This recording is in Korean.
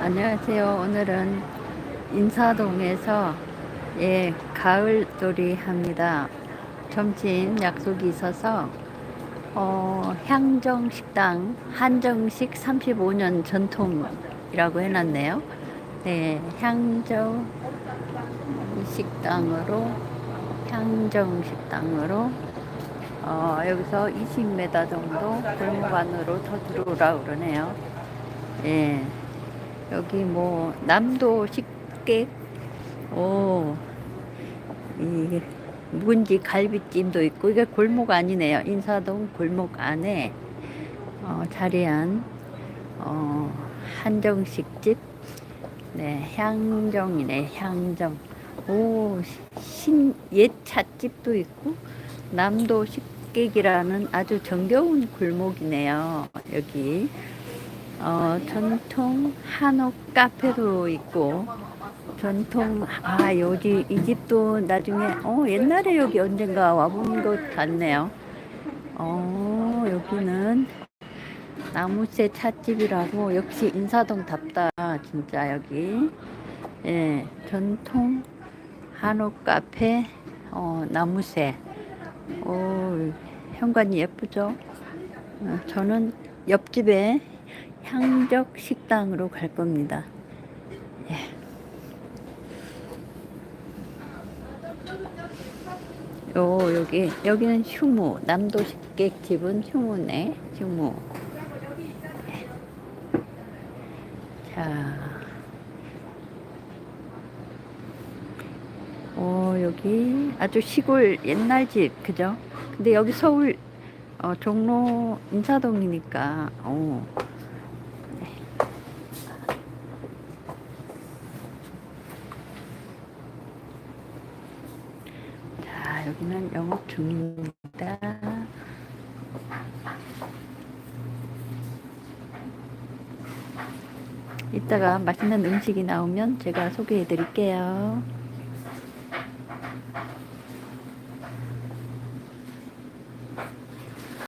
안녕하세요. 오늘은 인사동에서 예 가을놀이 합니다. 점심 약속이 있어서 어, 향정 식당 한정식 35년 전통이라고 해놨네요. 네, 향정 식당으로 향정 식당으로 어, 여기서 20m 정도 골목 안으로 더 들어오라 그러네요. 예. 여기 뭐 남도 식객? 오. 이 묵은지 갈비찜도 있고 이게 골목 아니네요. 인사동 골목 안에 어, 자리한 어, 한정식집? 네 향정이네 향정. 오 신 옛 찻집도 있고 남도 식 객이라는 아주 정겨운 골목이네요 여기. 어, 전통 한옥 카페도 있고 전통 아 여기 이 집도 나중에 어 옛날에 여기 언젠가 와본 것 같네요. 어 여기는 나무새 찻집이라고 역시 인사동답다 진짜 여기. 예 전통 한옥 카페 어 나무새 오 현관이 예쁘죠? 어, 저는 옆집에 향적 식당으로 갈 겁니다. 예. 요 여기 여기는 휴무 남도 식객 집은 휴무네 휴무. 예. 자, 오 여기 아주 시골 옛날 집 그죠? 근데 여기 서울 어, 종로 인사동이니까 어. 자, 여기는 영업 중입니다. 이따가 맛있는 음식이 나오면 제가 소개해 드릴게요.